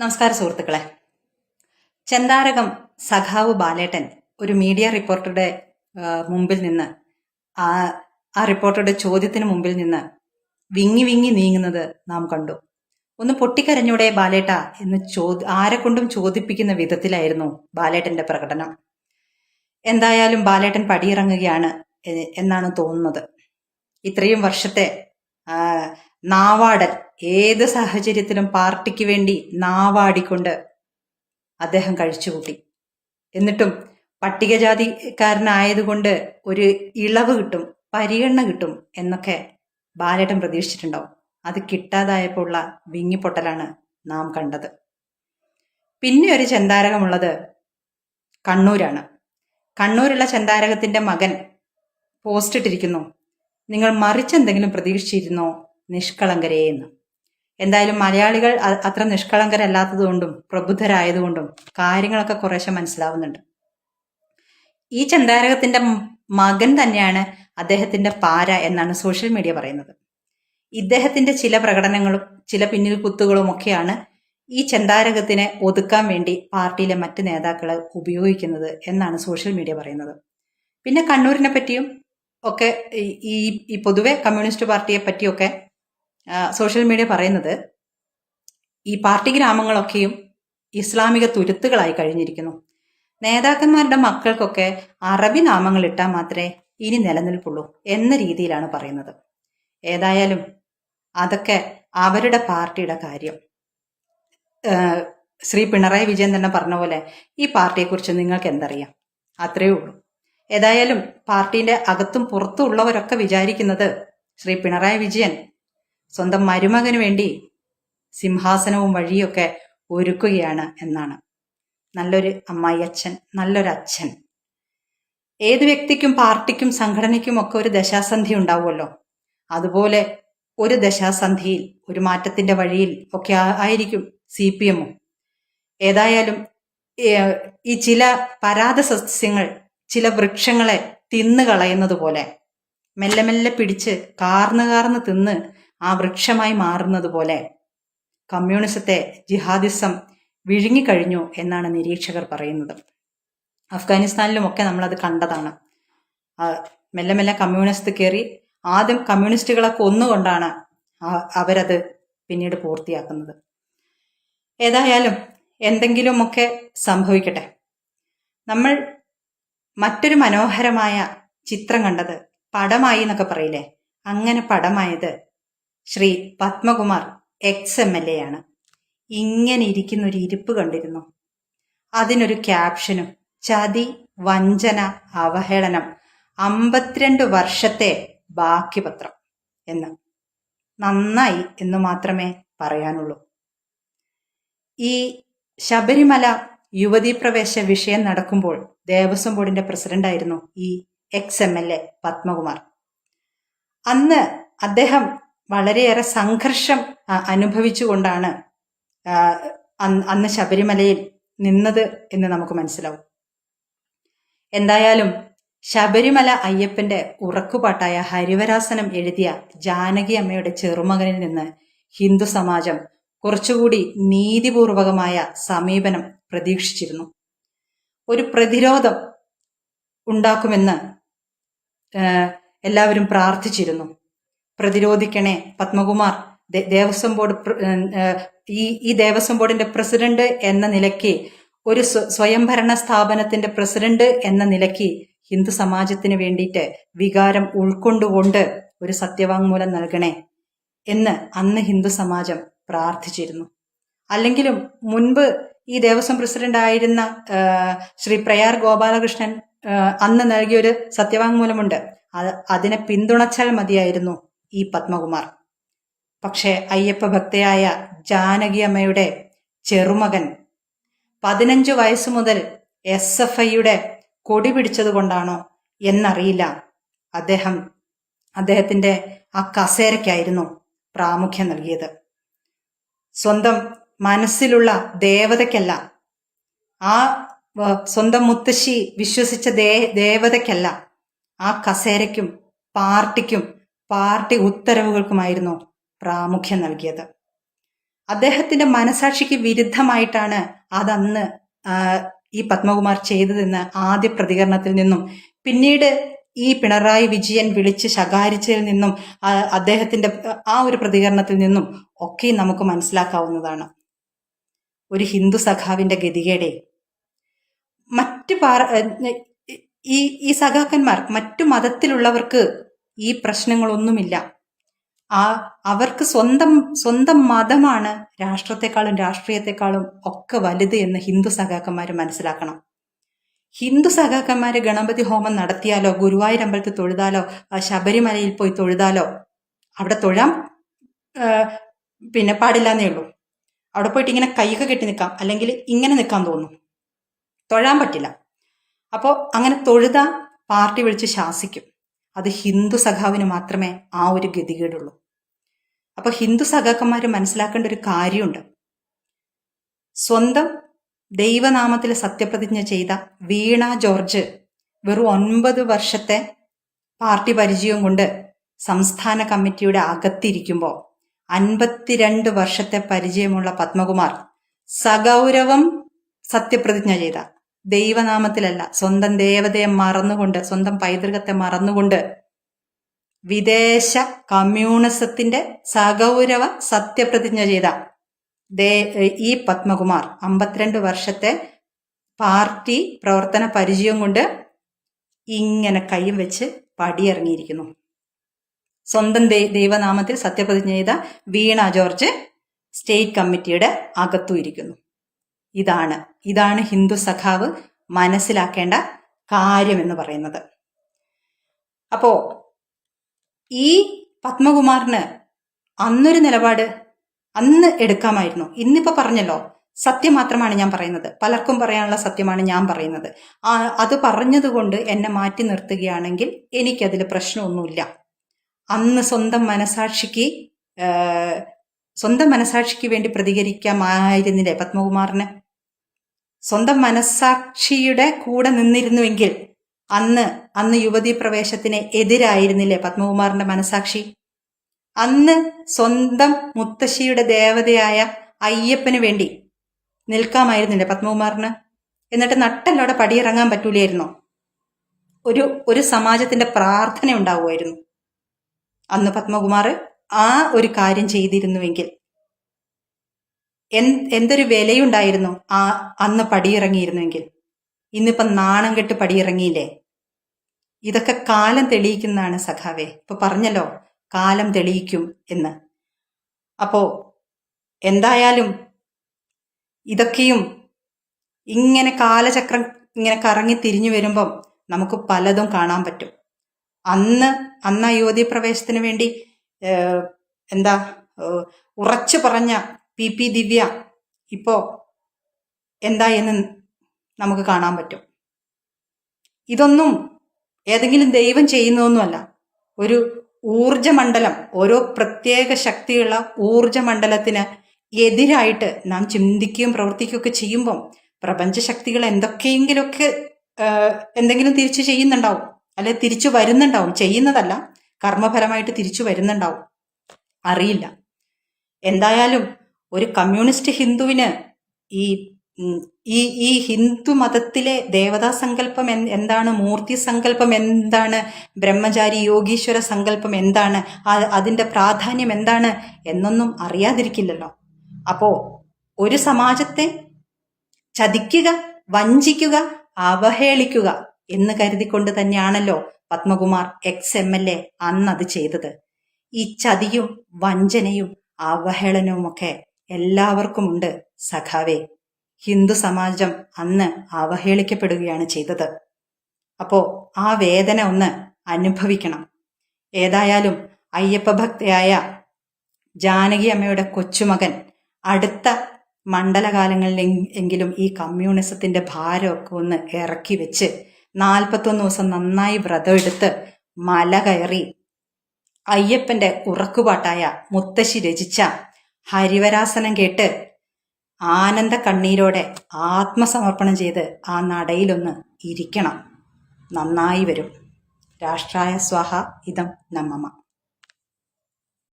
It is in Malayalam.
നമസ്കാരം സുഹൃത്തുക്കളെ. ചെന്താരകം സഖാവ് ബാലേട്ടൻ ഒരു മീഡിയ റിപ്പോർട്ടറുടെ മുമ്പിൽ നിന്ന് ആ ആ റിപ്പോർട്ടറുടെ ചോദ്യത്തിന് മുമ്പിൽ നിന്ന് വിങ്ങി വിങ്ങി നീങ്ങുന്നത് നാം കണ്ടു. ഒന്ന് പൊട്ടിക്കരഞ്ഞൂടെ ബാലേട്ട എന്ന് ആരെ കൊണ്ടും ചോദിപ്പിക്കുന്ന വിധത്തിലായിരുന്നു ബാലേട്ടന്റെ പ്രകടനം. എന്തായാലും ബാലേട്ടൻ പടിയിറങ്ങുകയാണ് എന്നാണ് തോന്നുന്നത്. ഇത്രയും വർഷത്തെ നാവാടൻ ഏത് സാഹചര്യത്തിലും പാർട്ടിക്ക് വേണ്ടി നാവാടിക്കൊണ്ട് അദ്ദേഹം കഴിച്ചുകൂട്ടി. എന്നിട്ടും പട്ടികജാതിക്കാരനായതുകൊണ്ട് ഒരു ഇളവ് കിട്ടും പരിഗണന കിട്ടും എന്നൊക്കെ ബാലേട്ടൻ പ്രതീക്ഷിച്ചിട്ടുണ്ടാവും. അത് കിട്ടാതായപ്പോൾ ഉള്ള വിങ്ങിപ്പൊട്ടലാണ് നാം കണ്ടത്. പിന്നെ ഒരു ചെന്താരകമുള്ളത് കണ്ണൂരാണ്. കണ്ണൂരുള്ള ചെന്താരകത്തിന്റെ മകൻ പോസ്റ്റ് ഇട്ടിരിക്കുന്നു നിങ്ങൾ മറിച്ചെന്തെങ്കിലും പ്രതീക്ഷിച്ചിരുന്നോ നിഷ്കളങ്കരേ എന്ന്. എന്തായാലും മലയാളികൾ അത്ര നിഷ്കളങ്കരല്ലാത്തതുകൊണ്ടും പ്രബുദ്ധരായതുകൊണ്ടും കാര്യങ്ങളൊക്കെ കുറേശ്ശെ മനസ്സിലാവുന്നുണ്ട്. ഈ ചന്താരകത്തിന്റെ മകൻ തന്നെയാണ് അദ്ദേഹത്തിന്റെ പാര എന്നാണ് സോഷ്യൽ മീഡിയ പറയുന്നത്. ഇദ്ദേഹത്തിന്റെ ചില പ്രകടനങ്ങളും ചില പിന്നിൽ കുത്തുകളും ഒക്കെയാണ് ഈ ചന്ദാരകത്തിനെ ഒതുക്കാൻ വേണ്ടി പാർട്ടിയിലെ മറ്റ് നേതാക്കൾ ഉപയോഗിക്കുന്നത് എന്നാണ് സോഷ്യൽ മീഡിയ പറയുന്നത്. പിന്നെ കണ്ണൂരിനെ പറ്റിയും ഒക്കെ ഈ- ഈ പൊതുവെ കമ്മ്യൂണിസ്റ്റ് പാർട്ടിയെ പറ്റിയൊക്കെ സോഷ്യൽ മീഡിയ പറയുന്നത് ഈ പാർട്ടി ഗ്രാമങ്ങളൊക്കെയും ഇസ്ലാമിക തുരുത്തുകളായി കഴിഞ്ഞിരിക്കുന്നു. നേതാക്കന്മാരുടെ മക്കൾക്കൊക്കെ അറബി നാമങ്ങൾ ഇട്ടാൽ മാത്രമേ ഇനി നിലനിൽപ്പുള്ളൂ എന്ന രീതിയിലാണ് പറയുന്നത്. ഏതായാലും അതൊക്കെ അവരുടെ പാർട്ടിയുടെ കാര്യം. ശ്രീ പിണറായി വിജയൻ തന്നെ പറഞ്ഞ പോലെ ഈ പാർട്ടിയെക്കുറിച്ച് നിങ്ങൾക്ക് എന്തറിയാം? അത്രയേ ഉള്ളൂ. ഏതായാലും പാർട്ടിയുടെ അകത്തും പുറത്തും ഉള്ളവരൊക്കെ വിചാരിക്കുന്നത് ശ്രീ പിണറായി വിജയൻ സ്വന്തം മരുമകന് വേണ്ടി സിംഹാസനവും വഴിയൊക്കെ ഒരുക്കുകയാണ് എന്നാണ്. നല്ലൊരു അമ്മായി അച്ഛൻ നല്ലൊരു അച്ഛൻ. ഏത് വ്യക്തിക്കും പാർട്ടിക്കും സംഘടനയ്ക്കും ഒക്കെ ഒരു ദശാസന്ധി ഉണ്ടാവുമല്ലോ. അതുപോലെ ഒരു ദശാസന്ധിയിൽ ഒരു മാറ്റത്തിന്റെ വഴിയിൽ ഒക്കെ ആയിരിക്കും സി പി എമ്മും. ഏതായാലും ഈ ചില പരാത സസ്യങ്ങൾ ചില വൃക്ഷങ്ങളെ തിന്നു കളയുന്നത് പോലെ മെല്ലെ മെല്ലെ പിടിച്ച് കാർന്ന് കാർന്ന് തിന്ന് ആ വൃക്ഷമായി മാറുന്നത് പോലെ കമ്മ്യൂണിസത്തെ ജിഹാദിസം വിഴുങ്ങിക്കഴിഞ്ഞു എന്നാണ് നിരീക്ഷകർ പറയുന്നത്. അഫ്ഗാനിസ്ഥാനിലുമൊക്കെ നമ്മളത് കണ്ടതാണ്. മെല്ലെ മെല്ലെ കമ്മ്യൂണിസ്റ്റ് കയറി ആദ്യം കമ്മ്യൂണിസ്റ്റുകളെ കൊന്നുകൊണ്ടാണ് അവരത് പിന്നീട് പൂർത്തിയാക്കുന്നത്. ഏതായാലും എന്തെങ്കിലുമൊക്കെ സംഭവിക്കട്ടെ. നമ്മൾ മറ്റൊരു മനോഹരമായ ചിത്രം കണ്ടത് പടമായി എന്നൊക്കെ പറയില്ലേ? അങ്ങനെ പടമായത് Shri Padmakumar ex M L A ആണ്. ഇങ്ങനെ ഇരിക്കുന്ന ഒരു ഇരിപ്പ് കണ്ടിരുന്നു? അതിനൊരു ക്യാപ്ഷനും ചതി വഞ്ചന അവഹേളനം അമ്പത്തിരണ്ട് വർഷത്തെ ബാക്കി പത്രം എന്ന്. നന്നായി എന്ന് മാത്രമേ പറയാനുള്ളൂ. ഈ ശബരിമല യുവതീ പ്രവേശ വിഷയം നടക്കുമ്പോൾ ദേവസ്വം ബോർഡിന്റെ പ്രസിഡന്റായിരുന്നു ഈ ex M L A Padmakumar. അന്ന് അദ്ദേഹം വളരെയേറെ സംഘർഷം അനുഭവിച്ചുകൊണ്ടാണ് അന്ന് ശബരിമലയിൽ നിന്നത് എന്ന് നമുക്ക് മനസ്സിലാവും. എന്തായാലും ശബരിമല അയ്യപ്പന്റെ ഉറക്കുപാട്ടായ ഹരിവരാസനം എഴുതിയ ജാനകി അമ്മയുടെ ചെറുമകനിൽ നിന്ന് ഹിന്ദു സമാജം കുറച്ചുകൂടി നീതിപൂർവകമായ സമീപനം പ്രതീക്ഷിച്ചിരുന്നു. ഒരു പ്രതിരോധം ഉണ്ടാക്കുമെന്ന് എല്ലാവരും പ്രാർത്ഥിച്ചിരുന്നു. പ്രതിരോധിക്കണേ. പത്മകുമാർ ദേവസ്വം ബോർഡ് ഈ ഈ ദേവസ്വം ബോർഡിന്റെ പ്രസിഡന്റ് എന്ന നിലയ്ക്ക് ഒരു സ്വ- സ്വയംഭരണ സ്ഥാപനത്തിന്റെ പ്രസിഡന്റ് എന്ന നിലയ്ക്ക് ഹിന്ദു സമാജത്തിന് വേണ്ടിയിട്ട് വികാരം ഉൾക്കൊണ്ടുകൊണ്ട് ഒരു സത്യവാങ്മൂലം നൽകണേ എന്ന് അന്ന് ഹിന്ദു സമാജം പ്രാർത്ഥിച്ചിരുന്നു. അല്ലെങ്കിലും മുൻപ് ഈ ദേവസ്വം പ്രസിഡന്റ് ആയിരുന്ന ശ്രീ പ്രയാർ ഗോപാലകൃഷ്ണൻ അന്ന് നൽകിയൊരു സത്യവാങ്മൂലമുണ്ട്. അത് അതിനെ പിന്തുണച്ചാൽ മതിയായിരുന്നു. ഈ പത്മകുമാർ. പക്ഷേ അയ്യപ്പ ഭക്തയായ ജാനകിയമ്മയുടെ ചെറുമകൻ പതിനഞ്ച് വയസ്സ് മുതൽ എസ് എഫ് ഐയുടെ കൊടി പിടിച്ചത് കൊണ്ടാണോ എന്നറിയില്ല. അദ്ദേഹം അദ്ദേഹത്തിന്റെ ആ കസേരയ്ക്കായിരുന്നു പ്രാമുഖ്യം നൽകിയത്. സ്വന്തം മനസ്സിലുള്ള ദേവതയ്ക്കല്ല. ആ സ്വന്തം മുത്തശ്ശി വിശ്വസിച്ച ദേ ദേവതയ്ക്കല്ല ആ കസേരയ്ക്കും പാർട്ടിക്കും പാർട്ടി ഉത്തരവുകൾക്കുമായിരുന്നു പ്രാമുഖ്യം നൽകിയത്. അദ്ദേഹത്തിന്റെ മനസാക്ഷിക്ക് വിരുദ്ധമായിട്ടാണ് അതന്ന് ഈ പത്മകുമാർ ചെയ്തതെന്ന് ആദ്യ പ്രതികരണത്തിൽ നിന്നും പിന്നീട് ഈ പിണറായി വിജയൻ വിളിച്ച് ശകാരിച്ചതിൽ നിന്നും അദ്ദേഹത്തിന്റെ ആ ഒരു പ്രതികരണത്തിൽ നിന്നും ഒക്കെ നമുക്ക് മനസ്സിലാക്കാവുന്നതാണ്. ഒരു ഹിന്ദു സഖാവിന്റെ ഗതികേടെ. മറ്റ് പാർ ഈ ഈ സഖാക്കന്മാർ മറ്റു മതത്തിലുള്ളവർക്ക് ഈ പ്രശ്നങ്ങളൊന്നുമില്ല. ആ അവർക്ക് സ്വന്തം സ്വന്തം മതമാണ് രാഷ്ട്രത്തെക്കാളും രാഷ്ട്രീയത്തെക്കാളും ഒക്കെ വലുത് എന്ന് ഹിന്ദു സഖാക്കന്മാർ മനസ്സിലാക്കണം. ഹിന്ദു സഖാക്കന്മാർ ഗണപതി ഹോമം നടത്തിയാലോ ഗുരുവായൂർ അമ്പലത്തിൽ തൊഴുതാലോ ശബരിമലയിൽ പോയി തൊഴുതാലോ അവിടെ തൊഴാം പിന്നെ പിന്നെ പാടില്ലാന്നേ ഉള്ളൂ. അവിടെ പോയിട്ട് ഇങ്ങനെ കൈയൊക്കെ കെട്ടി നിൽക്കാം അല്ലെങ്കിൽ ഇങ്ങനെ നിൽക്കാൻ തോന്നും. തൊഴാൻ പറ്റില്ല. അപ്പോൾ അങ്ങനെ തൊഴുതാ പാർട്ടി വിളിച്ച് ശാസിക്കും. അത് ഹിന്ദു സഖാവിന് മാത്രമേ ആ ഒരു ഗതികേടുള്ളൂ. അപ്പൊ ഹിന്ദു സഖാക്കന്മാർ മനസ്സിലാക്കേണ്ട ഒരു കാര്യമുണ്ട്. സ്വന്തം ദൈവനാമത്തിൽ സത്യപ്രതിജ്ഞ ചെയ്ത വീണ ജോർജ് വെറും ഒൻപത് വർഷത്തെ പാർട്ടി പരിചയം കൊണ്ട് സംസ്ഥാന കമ്മിറ്റിയുടെ അകത്തിരിക്കുമ്പോൾ അൻപത്തിരണ്ട് വർഷത്തെ പരിചയമുള്ള പത്മകുമാർ സഗൗരവം സത്യപ്രതിജ്ഞ ചെയ്ത. ദൈവനാമത്തിലല്ല സ്വന്തം ദേവതയെ മറന്നുകൊണ്ട് സ്വന്തം പൈതൃകത്തെ മറന്നുകൊണ്ട് വിദേശ കമ്മ്യൂണിസത്തിന്റെ സഗൗരവ സത്യപ്രതിജ്ഞ ചെയ്ത ദേ ഈ പത്മകുമാർ അമ്പത്തിരണ്ട് വർഷത്തെ പാർട്ടി പ്രവർത്തന പരിചയം കൊണ്ട് ഇങ്ങനെ കൈയും വെച്ച് പടിയിറങ്ങിയിരിക്കുന്നു. സ്വന്തം ദൈവനാമത്തിൽ സത്യപ്രതിജ്ഞ ചെയ്ത വീണ ജോർജ് സ്റ്റേറ്റ് കമ്മിറ്റിയുടെ അകത്തും ഇരിക്കുന്നു. ഇതാണ്. ഇതാണ് ഹിന്ദു സഖാവ് മനസ്സിലാക്കേണ്ട കാര്യം എന്ന് പറയുന്നത്. അപ്പോ ഈ പത്മകുമാറിന് അന്നൊരു നിലപാട് അന്ന് എടുക്കാമായിരുന്നു. ഇന്നിപ്പോ പറഞ്ഞല്ലോ സത്യം മാത്രമാണ് ഞാൻ പറയുന്നത്. പലർക്കും പറയാനുള്ള സത്യമാണ് ഞാൻ പറയുന്നത്. അത് പറഞ്ഞതുകൊണ്ട് എന്നെ മാറ്റി നിർത്തുകയാണെങ്കിൽ എനിക്കതിൽ പ്രശ്നമൊന്നുമില്ല. അന്ന് സ്വന്തം മനസാക്ഷിക്ക് സ്വന്തം മനസാക്ഷിക്ക് വേണ്ടി പ്രതികരിക്കാമായിരുന്നില്ലേ പത്മകുമാറിന്? സ്വന്തം മനസ്സാക്ഷിയുടെ കൂടെ നിന്നിരുന്നുവെങ്കിൽ അന്ന് അന്ന് യുവതി പ്രവേശത്തിന് എതിരായിരുന്നില്ലേ പത്മകുമാറിന്റെ മനസാക്ഷി അന്ന് സ്വന്തം മുത്തശ്ശിയുടെ ദേവതയായ അയ്യപ്പന് വേണ്ടി നിൽക്കാമായിരുന്നില്ലേ പത്മകുമാറിന്? എന്നിട്ട് നട്ടല്ലോടെ പടിയിറങ്ങാൻ പറ്റൂലായിരുന്നോ? ഒരു ഒരു സമാജത്തിന്റെ പ്രാർത്ഥന ഉണ്ടാവുമായിരുന്നു. അന്ന് പത്മകുമാർ ആ ഒരു കാര്യം ചെയ്തിരുന്നുവെങ്കിൽ എന്തൊരു വിലയുണ്ടായിരുന്നു? ആ അന്ന് പടിയിറങ്ങിയിരുന്നുവെങ്കിൽ ഇന്നിപ്പം നാണം കെട്ട് പടിയിറങ്ങിയില്ലേ? ഇതൊക്കെ കാലം തെളിയിക്കുന്നതാണ് സഖാവേ. ഇപ്പൊ പറഞ്ഞല്ലോ കാലം തെളിയിക്കും എന്ന്. അപ്പോ എന്തായാലും ഇതൊക്കെയും ഇങ്ങനെ കാലചക്രം ഇങ്ങനെ കറങ്ങി തിരിഞ്ഞു വരുമ്പം നമുക്ക് പലതും കാണാൻ പറ്റും. അന്ന് അന്ന് യുവതീ പ്രവേശത്തിന് വേണ്ടി എന്താ ഉറച്ചു പറഞ്ഞ പി പി ദിവ്യ ഇപ്പോ എന്താ എന്ന് നമുക്ക് കാണാൻ പറ്റും. ഇതൊന്നും ഏതെങ്കിലും ദൈവം ചെയ്യുന്നതൊന്നുമല്ല. ഒരു ഊർജമണ്ഡലം ഓരോ പ്രത്യേക ശക്തിയുള്ള ഊർജമണ്ഡലത്തിന് എതിരായിട്ട് നാം ചിന്തിക്കുകയും പ്രവർത്തിക്കുകയൊക്കെ ചെയ്യുമ്പം പ്രപഞ്ച ശക്തികൾ എന്തൊക്കെയെങ്കിലുമൊക്കെ എന്തെങ്കിലും തിരിച്ചു ചെയ്യുന്നുണ്ടാവും. അല്ലെ തിരിച്ചു വരുന്നുണ്ടാവും. ചെയ്യുന്നതല്ല കർമ്മഫലമായിട്ട് തിരിച്ചു വരുന്നുണ്ടാവും. അറിയില്ല. എന്തായാലും ഒരു കമ്മ്യൂണിസ്റ്റ് ഹിന്ദുവിന് ഈ ഈ ഈ ഹിന്ദു മതത്തിലെ ദേവതാ സങ്കല്പം എന്താണ്? മൂർത്തി സങ്കല്പം എന്താണ്? ബ്രഹ്മചാരി യോഗീശ്വര സങ്കല്പം എന്താണ്? അതിന്റെ പ്രാധാന്യം എന്താണ്? എന്നൊന്നും അറിയാതിരിക്കില്ലല്ലോ. അപ്പോ ഒരു സമാജത്തെ ചതിക്കുക വഞ്ചിക്കുക അവഹേളിക്കുക എന്ന് കരുതിക്കൊണ്ട് തന്നെയാണല്ലോ Padmakumar ex M L A അന്ന് അത് ചെയ്തത്. ഈ ചതിയും വഞ്ചനയും അവഹേളനവുമൊക്കെ എല്ലാവർക്കും ഉണ്ട് സഖാവേ. ഹിന്ദു സമാജം അന്ന് അവഹേളിക്കപ്പെടുകയാണ് ചെയ്തത്. അപ്പോ ആ വേദന ഒന്ന് അനുഭവിക്കണം. ഏതായാലും അയ്യപ്പ ഭക്തയായ ജാനകി അമ്മയുടെ കൊച്ചുമകൻ അടുത്ത മണ്ഡലകാലങ്ങളിൽ എങ്കിലും ഈ കമ്മ്യൂണിസത്തിന്റെ ഭാരമൊക്കെ ഒന്ന് ഇറക്കി വെച്ച് നാൽപ്പത്തൊന്ന് ദിവസം നന്നായി വ്രതം എടുത്ത് മല കയറി അയ്യപ്പന്റെ ഉറക്കുപാട്ടായ മുത്തശ്ശി രചിച്ച ഹരിവരാസനം കേട്ട് ആനന്ദ കണ്ണീരോടെ ആത്മസമർപ്പണം ചെയ്ത് ആ നടയിലൊന്ന് ഇരിക്കണം. നന്നായി വരും. രാഷ്ട്രായ സ്വാഹ ഇതം നമ്മമ്മ.